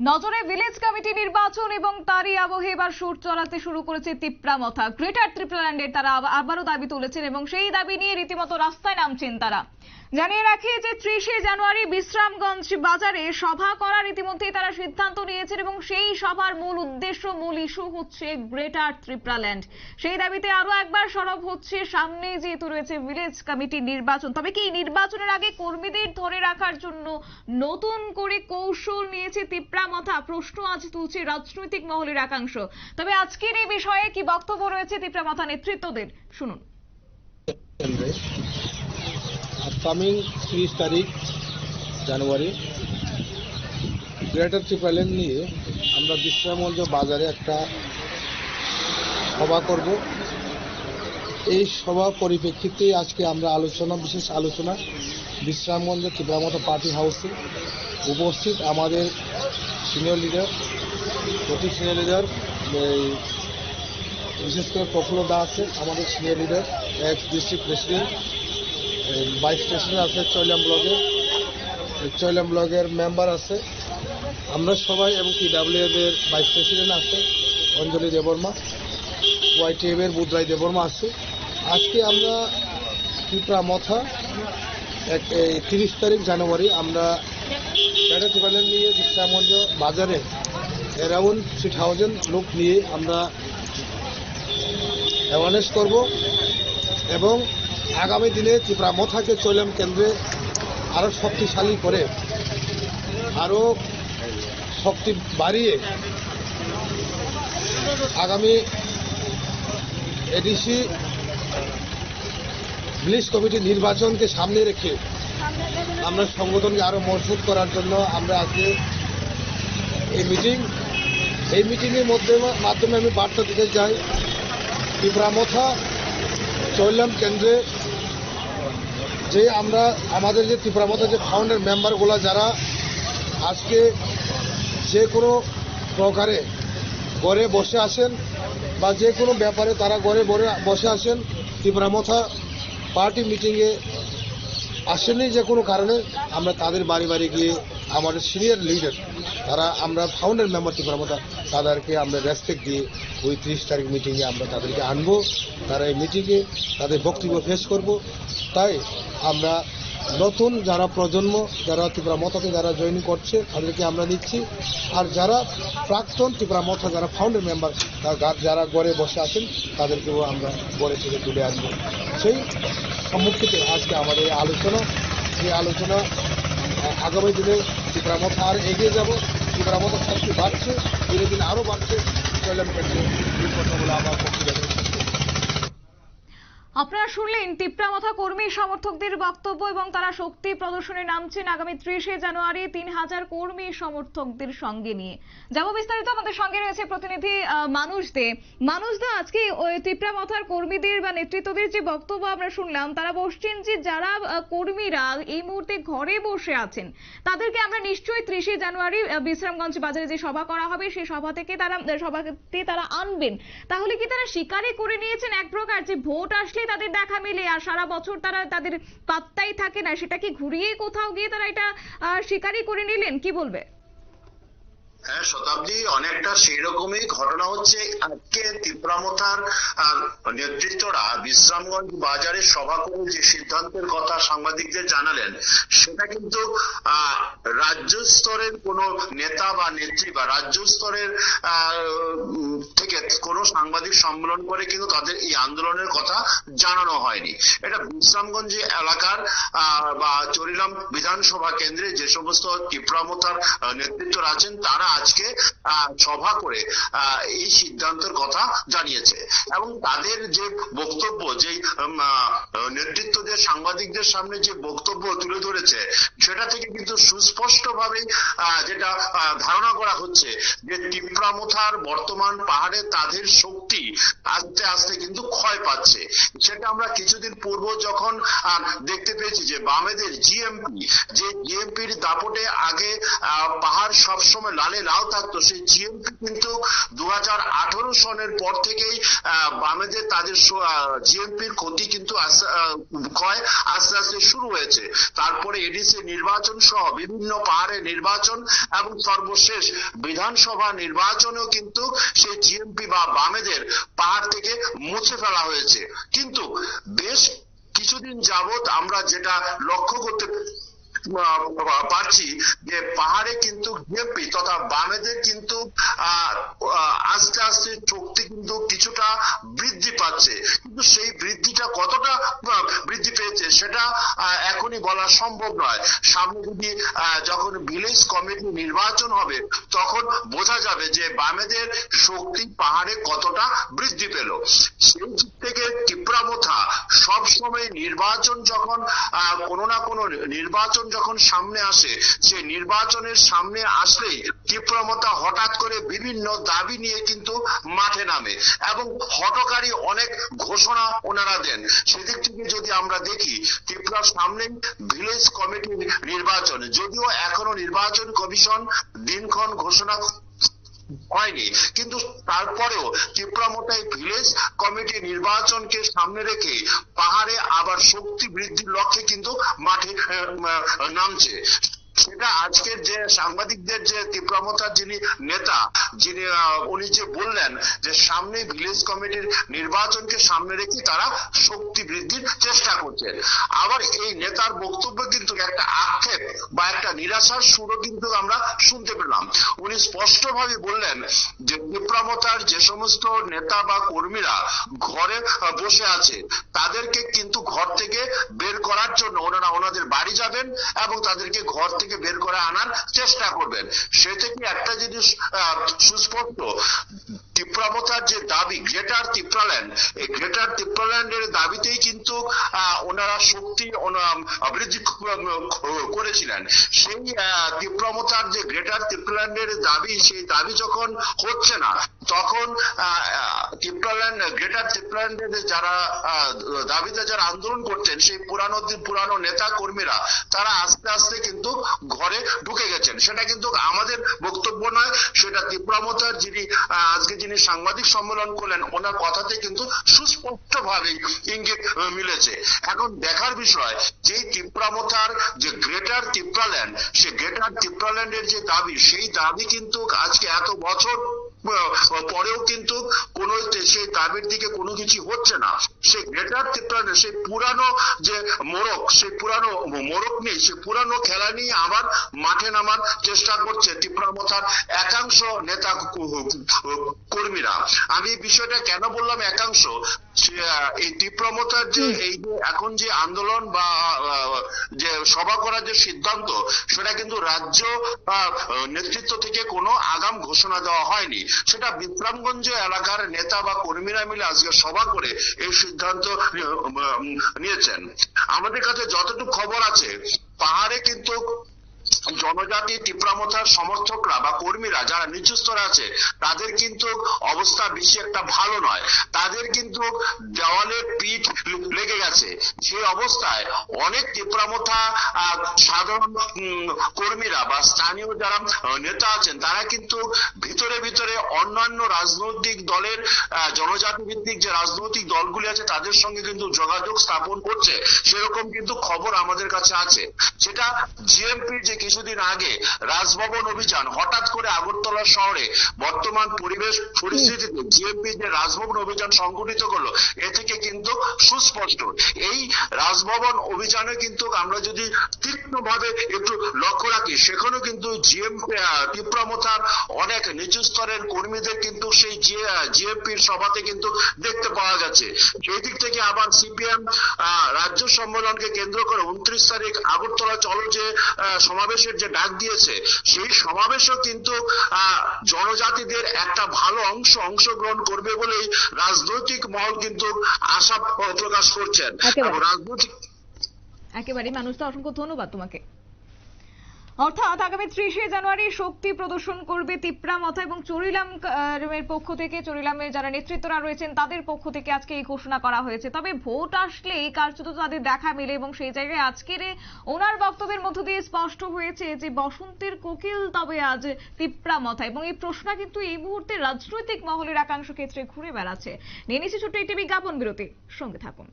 নজরে village committee নির্বাচন এবং তারই আবহে এবার সুর চড়াতে শুরু করেছে তিপ্রামথা। গ্রেটার ত্রিপুরাল্যান্ডের তারা আবারও দাবি তুলেছেন এবং সেই দাবি নিয়ে রীতিমতো রাস্তায় নামছেন তারা। জানিয়ে রাখি যে ত্রিশে জানুয়ারি বিশ্রামগঞ্জ বাজারে সভা করার ইতিমধ্যেই তারা সিদ্ধান্ত নিয়েছেন এবং সেই সভার মূল উদ্দেশ্য, মূল ইস্যু হচ্ছে গ্রেটার ত্রিপুরাল্যান্ড সেই দাবিতে আরও একবার সরব হচ্ছে, সামনে যেহেতু রয়েছে ভিলেজ কমিটি নির্বাচন। তবে কি নির্বাচনের আগে কর্মীদের ধরে রাখার জন্য নতুন করে কৌশল নিয়েছে তিপ্রামথা প্রশ্ন আজ তুলছে রাজনৈতিক মহলের একাংশ। তবে আজকের এই বিষয়ে কি বক্তব্য রয়েছে তিপ্রামথা নেতৃত্বদের? শুনুন। আপকামিং তিরিশ তারিখ জানুয়ারি গ্রেটার ত্রিপালেন নিয়ে আমরা বিশ্রামগঞ্জ বাজারে একটা সভা করব। এই সভা পরিপ্রেক্ষিতে আজকে আমরা আলোচনা, বিশেষ আলোচনা, বিশ্রামগঞ্জ ত্রিপুরামত পার্টি হাউসে উপস্থিত আমাদের সিনিয়র লিডার প্রতি সিনিয়র লিডার বিশেষ করে প্রফুল্ল দা আছে আমাদের senior leader ex district president vice president আছে চৈলাম ব্লকের চৈলাম ব্লকের মেম্বার আছে। আমরা সবাই এবং পিডাব্লিউ এর ভাইস প্রেসিডেন্ট আছে, অঞ্জলি দেববর্মা। ওয়াইটিএফ এর বুধরাই দেববর্মা আছে। আজকে আমরা ত্রিপুরা মথা, এক তিরিশ তারিখ জানুয়ারি আমরা ক্যাডেট নিয়ে বিশ্রামগঞ্জ বাজারে অ্যারাউন্ড থ্রি থাউজেন্ড লোক নিয়ে আমরা অ্যাওয়ারনেস করব এবং আগামী দিনে ত্রিপুরা মথাকে চৈলাম কেন্দ্রে আরও শক্তিশালী করে, আরও শক্তি বাড়িয়ে আগামী এডিসি ভিলেজ কমিটি নির্বাচনকে সামনে রেখে আমরা সংগঠনকে আরও মজবুত করার জন্য আমরা আজকে এই মিটিং, এই মিটিংয়ের মধ্যে মাধ্যমে আমি বার্তা দিতে চাই ত্রিপুরামথা চৈলাম কেন্দ্রে যে আমরা আমাদের যে ত্রিপুরামথা যে ফাউন্ডের মেম্বারগুলো যারা আজকে যে কোনো প্রকারে ঘরে বসে আসেন বা যে কোনো ব্যাপারে তারা ঘরে ঘরে বসে আসেন ত্রিপুরামথা পার্টি মিটিংয়ে আসেনি যে কোনো কারণে, আমরা তাদের বাড়ি বাড়ি গিয়ে আমাদের সিনিয়র লিডার তারা আমরা ফাউন্ডার মেম্বার ত্রিপুরামথা তাদেরকে আমরা রেসপেক্ট দিয়ে ওই তিরিশ তারিখ মিটিংয়ে আমরা তাদেরকে আনব। তারা এই মিটিংয়ে তাদের বক্তব্য পেশ করব। তাই আমরা নতুন যারা প্রজন্ম, যারা ত্রিপুরা মথাতে যারা জয়েন করছে, তাদেরকে আমরা নিচ্ছি। আর যারা প্রাক্তন ত্রিপুরা মথা যারা ফাউন্ডার মেম্বার যারা গড়ে বসে আছেন, তাদেরকেও আমরা গড়ে থেকে তুলে আনব। সেই সম্মুখীতে আজকে আমাদের আলোচনা, যে আলোচনা আগামী দিনে ত্রিপুরা মথা আর এগিয়ে যাব ত্রিপুরা মথা শক্তি বাড়ছে দিনে দিনে আরও বাড়ছে চললাম বলে আমার। আপনারা শুনলেন তিপ্রামথা কর্মী, সমর্থকদের বক্তব্য এবং তারা শক্তি প্রদর্শনে নামছেন আগামী ত্রিশে জানুয়ারি তিন হাজার কর্মী, সমর্থকদের সঙ্গে নিয়ে। যাব বিস্তারিত, আমাদের সঙ্গে রয়েছে প্রতিনিধি মানুষ দে। মানুষ দা, আজকে তিপ্রামথার কর্মীদের বা নেতৃত্বদের যে বক্তব্য আমরা শুনলাম, তারা বসছেন যে যারা কর্মীরা এই মুহূর্তে ঘরে বসে আছেন, তাদেরকে আমরা নিশ্চয়ই ত্রিশে জানুয়ারি বিশ্রামগঞ্জ বাজারে যে সভা করা হবে, সেই সভা থেকে তারা, সভাতে তারা আনবেন। তাহলে কি তারা স্বীকারই করে নিয়েছেন এক প্রকার যে ভোট আসলে তাদের দেখা মেলে আর সারা বছর তারা তাদের পাত্তাই থাকে না। সেটা কি ঘুরিয়ে কোথাও গিয়ে তারা এটা স্বীকারই করে নিলেন? কি বলবে? হ্যাঁ শতাব্দী অনেকটা সেই রকমই ঘটনা হচ্ছে। আজকে ত্রিপুরামথার নেতৃত্বরা বিশ্রামগঞ্জ বাজারে সভা করে যে সিদ্ধান্তের কথা সাংবাদিকদের জানালেন, সেটা কিন্তু রাজ্য স্তরের কোনো নেতা বা নেত্রী বা রাজ্য স্তরের থেকে কোনো সাংবাদিক সম্মেলন করে কিন্তু তাদের এই আন্দোলনের কথা জানানো হয়নি। এটা বিশ্রামগঞ্জ এলাকার বা চরিলাম বিধানসভা কেন্দ্রে যে সমস্ত ত্রিপুরামথার নেতৃত্বরা আছেন, তারা আজকে সভা করে এই সিদ্ধান্তের কথা জানিয়েছে। এবং তাদের যে বক্তব্য যে আহ, নেতৃত্বদের সাংবাদিকদের সামনে যে বক্তব্য তুলে ধরেছে সেটা থেকে কিন্তু সুস্পষ্টভাবে আহ, যেটা ধারণা করা হচ্ছে যে টিপ্রামথার বর্তমান পাহাড়ে তাদের শক্তি আস্তে আস্তে কিন্তু ক্ষয় পাচ্ছে। সেটা আমরা কিছুদিন পূর্ব যখন দেখতে পেয়েছি যে বামেদের জিএমপি যে জিএমপির দাপটে আগে পাহাড় সবসময় লালে ডালে লাউ থাকতো সেই জিএমপি কিন্তু দু সনের পর থেকেই বামেদের তাদের জিএমপির ক্ষতি কিন্তু ক্ষয় আস্তে আস্তে শুরু হয়েছে। তারপরে এডিসি নির্বাচন সহ বিভিন্ন পাহাড়ে নির্বাচন এবং সর্বশেষ বিধানসভা নির্বাচনেও কিন্তু সেই জিএমপি বা বামেদের পাহাড় থেকে মুছে ফেলা হয়েছে। কিন্তু বেশ কিছুদিন যাবত আমরা যেটা লক্ষ্য করতে পারছি যে পাহাড়ে কিন্তু বিএনপি তথা বামেদের কিন্তু আস্তে আস্তে শক্তি কিন্তু কিছুটা বৃদ্ধি পাচ্ছে। কিন্তু সেই বৃদ্ধিটা কতটা বৃদ্ধি পেয়েছে সেটা এখনই বলা সম্ভব নয়। সামনে যদি যখন ভিলেজ কমিটি নির্বাচন হবে, তখন বোঝা যাবে যে বামেদের শক্তি পাহাড়ে কতটা বৃদ্ধি পেল। সেই দিক থেকে টিপ্রামথা সবসময় নির্বাচন যখন কোনো না কোনো নির্বাচন যখন সামনে আসে সেই নির্বাচনের সামনে আসলেই তীব্রমতা হঠাৎ করে বিভিন্ন দাবি নিয়ে কিন্তু মাঠে নামে এবং হটকারী অনেক ঘোষণা ওনারা দেন। সেদিক থেকে যদি আমরা দেখি, ত্রিপুরার সামনে ভিলেজ কমিটির নির্বাচন, যদিও এখনও নির্বাচন কমিশন দিনক্ষণ ঘোষণা হয়নি। কিন্তু তারপরেও ত্রিপুরামোটাই ভিলেজ কমিটি নির্বাচনকে সামনে রেখে পাহাড়ে আবার শক্তি বৃদ্ধির লক্ষ্যে কিন্তু মাঠে নামছে। সেটা আজকের যে সাংবাদিকদের যে তীব্রমতার যিনি নেতা, যিনি উনি যে বললেন যে সামনে ভিলেজ কমিটির নির্বাচনকে সামনে রেখে তারা শক্তি বৃদ্ধির চেষ্টা করছেন আবার এই নেতার বক্তব্য কিন্তু একটা আক্ষেপ বা একটা নিরাশার সুরও কিন্তু আমরা শুনতে পেলাম। উনি স্পষ্টভাবে বললেন যে বিপ্রমতার যে সমস্ত নেতা বা কর্মীরা ঘরে বসে আছে, তাদেরকে কিন্তু ঘর থেকে বের করার জন্য ওনারা ওনাদের বাড়ি যাবেন এবং তাদেরকে ঘর থেকে বের করে আনার চেষ্টা করবেন। সে থেকে একটা জিনিস সুস্পষ্ট তীব্রাবতার যে দাবি, গ্রেটার তিপ্রাল্যান্ড, এই গ্রেটার তিপ্রাল্যান্ডের দাবিতেই কিন্তু ওনারা শক্তি বৃদ্ধি করেছিলেন। সেই তীব্রমতার যে গ্রেটার তিপ্রাল্যান্ডের দাবি, সেই দাবি যখন হচ্ছে না তখন তিপ্রাল্যান্ড গ্রেটার তিপ্রাল্যান্ডের যারা দাবিতে যারা আন্দোলন করছেন, সেই পুরানো পুরানো নেতা কর্মীরা, তারা আস্তে আস্তে কিন্তু ঘরে ঢুকে গেছেন। সেটা কিন্তু আমাদের বক্তব্য নয়, সেটা তীব্রমতার যিনি আজকে যিনি সাংবাদিক সম্মেলন করলেন, ওনার কথাতে কিন্তু সুস্পষ্ট ভাবে ইঙ্গিত মিলেছে। এখন দেখার বিষয় যে তীব্রামতার যে গ্রেটার তিপ্রাল্যান্ড সে গ্রেটার তিপ্রাল্যান্ডের যে দাবি, সেই দাবি কিন্তু আজকে এত বছর পরেও কিন্তু কোন সেই দাবির দিকে কোনো কিছু হচ্ছে না। সেই গ্রেটার তিপ্রাল্যান্ড সেই পুরানো যে মোড়ক সেই পুরানো মোড়ক নিয়ে সেই পুরানো খেলা নিয়ে আবার মাঠে নামার চেষ্টা করছে ত্রিপুরামথার একাংশ নেতা কর্মীরা। আমি বিষয়টা কেন বললাম একাংশ? এই তীব্রমতার যে এই যে এখন যে আন্দোলন বা যে সভা করার যে সিদ্ধান্ত সেটা কিন্তু রাজ্য নেতৃত্ব থেকে কোনো আগাম ঘোষণা দেওয়া হয়নি। সেটা বিক্রমগঞ্জ এলাকার নেতা বা কর্মীরা মিলে আজকে সভা করে এই সিদ্ধান্ত নিয়েছেন। আমাদের কাছে যতটুকু খবর আছে, পাহাড়ে কিন্তু জনজাতি তীব্রামতার সমর্থকরা বা কর্মীরা যারা নিচু স্তরে আছে, তাদের কিন্তু অবস্থা বেশি একটা ভালো নয়। তাদের কিন্তু দেওয়ালে পিঠ লেগে গেছে। সেই অবস্থায় অনেক তীব্রামথা আহ, সাধারণ কর্মীরা বা স্থানীয় যারা নেতা আছেন তারা কিন্তু ভিতরে ভিতরে অন্যান্য রাজনৈতিক দলের জনজাতি ভিত্তিক যে রাজনৈতিক দলগুলি আছে তাদের সঙ্গে কিন্তু যোগাযোগ স্থাপন করছে। সেরকম কিন্তু খবর আমাদের কাছে আছে। সেটা জিএমপির যে কিছুদিন আগে রাজভবন অভিযান হঠাৎ করে আগরতলা শহরে বর্তমান পরিবেশ পরিস্থিতিতে জিএমপি যে রাজভবন অভিযান সংগঠিত করল এ থেকে কিন্তু সুস্পষ্ট। এই রাজভবন অভিযানে কিন্তু আমরা যদি তীক্ষ্ণভাবে একটু লক্ষ্য রাখি, সেখানেও কিন্তু জিএমপি তীব্রমতার অনেক নিচু স্তরের কর্মীদের কিন্তু সেই জিএমপির সভাতে কিন্তু দেখতে পাওয়া যাচ্ছে। সেই দিক থেকে আবার সিপিএম রাজ্য সম্মেলনকে কেন্দ্র করে উনত্রিশ তারিখ আগরতলা চলো যে সমাবেশের যে ডাক দিয়েছে, সেই সমাবেশও কিন্তু জনজাতিদের একটা ভালো অংশ অংশগ্রহণ করবে বলেই রাজনৈতিক মহল কিন্তু আশা প্রকাশ করছেন। একেবারে। এবং রাজনৈতিক একেবারে মানুষটা অসংখ্য ধন্যবাদ তোমাকে। অর্থাৎ আগামী ত্রিশে জানুয়ারি শক্তি প্রদর্শন করবে তিপ্রা মথা এবং চরিলাম এর পক্ষ থেকে চরিলামের যারা নেতৃত্বরা রয়েছেন তাদের পক্ষ থেকে আজকে এই ঘোষণা করা হয়েছে। তবে ভোট আসলে এই কার্যত তাদের দেখা মেলে এবং সেই জায়গায় আজকের ওনার বক্তব্যের মধ্য দিয়ে স্পষ্ট হয়েছে যে বসন্তের কোকিল তবে আজ তিপ্রা মথা এবং এই প্রশ্ন কিন্তু এই মুহূর্তে রাজনৈতিক মহলের একাংশ ক্ষেত্রে ঘুরে বেড়াচ্ছে। নিয়ে নিচ্ছি ছোট্ট একটি বিজ্ঞাপন বিরতি। সঙ্গে থাকুন।